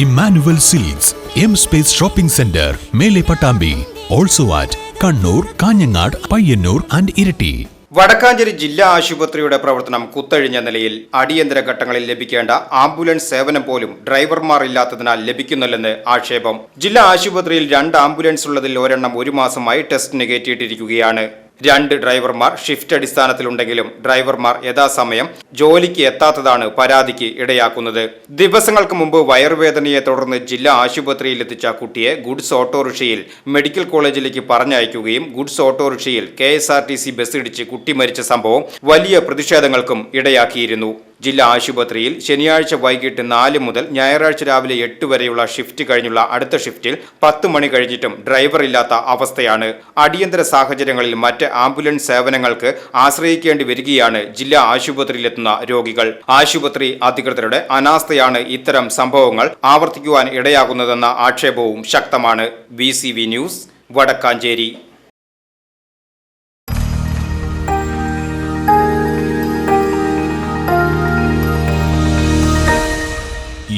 Emmanuel silks M space shopping centre Mele Pattambi also at Kannur Kanhangad Payyanur and Iritty. Vadakkanchery ജില്ലാ ആശുപത്രിയുടെ പ്രവർത്തനം കുത്തഴിഞ്ഞ നിലയിൽ അടിയന്തര ഘട്ടങ്ങളിൽ ലഭിക്കേണ്ട ആംബുലൻസ് സേവനം പോലും ഡ്രൈവർമാർ ഇല്ലാത്തതിനാൽ ലഭിക്കുന്നില്ലെന്ന് ആക്ഷേപം. ജില്ലാ ആശുപത്രിയിൽ രണ്ട് ആംബുലൻസ് ഉള്ളതിൽ ഒരെണ്ണം ഒരു മാസമായി ടെസ്റ്റിന് കയറ്റിയിട്ടിരിക്കുകയാണ്. രണ്ട് ഡ്രൈവർമാർ ഷിഫ്റ്റ് അടിസ്ഥാനത്തിലുണ്ടെങ്കിലും ഡ്രൈവർമാർ യഥാസമയം ജോലിക്ക് എത്താത്തതാണ് പരാതിക്ക് ഇടയാക്കുന്നത്. ദിവസങ്ങൾക്ക് മുമ്പ് വയറുവേദനയെ തുടർന്ന് ജില്ലാ ആശുപത്രിയിൽ എത്തിച്ച കുട്ടിയെ ഗുഡ്സ് ഓട്ടോറിക്ഷയിൽ മെഡിക്കൽ കോളേജിലേക്ക് പറഞ്ഞയക്കുകയും ഗുഡ്സ് ഓട്ടോറിക്ഷയിൽ K S R T C bus ഇടിച്ച് കുട്ടി മരിച്ച സംഭവം വലിയ പ്രതിഷേധങ്ങൾക്കും ഇടയാക്കിയിരുന്നു. ജില്ലാ ആശുപത്രിയിൽ ശനിയാഴ്ച വൈകിട്ട് നാല് മുതൽ ഞായറാഴ്ച രാവിലെ എട്ട് വരെയുള്ള ഷിഫ്റ്റ് കഴിഞ്ഞുള്ള അടുത്ത ഷിഫ്റ്റിൽ പത്ത് മണി കഴിഞ്ഞിട്ടും ഡ്രൈവർ ഇല്ലാത്ത അവസ്ഥയാണ്. അടിയന്തര സാഹചര്യങ്ങളിൽ മറ്റ് ആംബുലൻസ് സേവനങ്ങൾക്ക് ആശ്രയിക്കേണ്ടി വരികയാണ് ജില്ലാ ആശുപത്രിയിലെത്തുന്ന രോഗികൾ. ആശുപത്രി അധികൃതരുടെ അനാസ്ഥയാണ് ഇത്തരം സംഭവങ്ങൾ ആവർത്തിക്കുവാൻ ഇടയാകുന്നതെന്ന ആക്ഷേപവും ശക്തമാണ്. B news Vadakkanchery.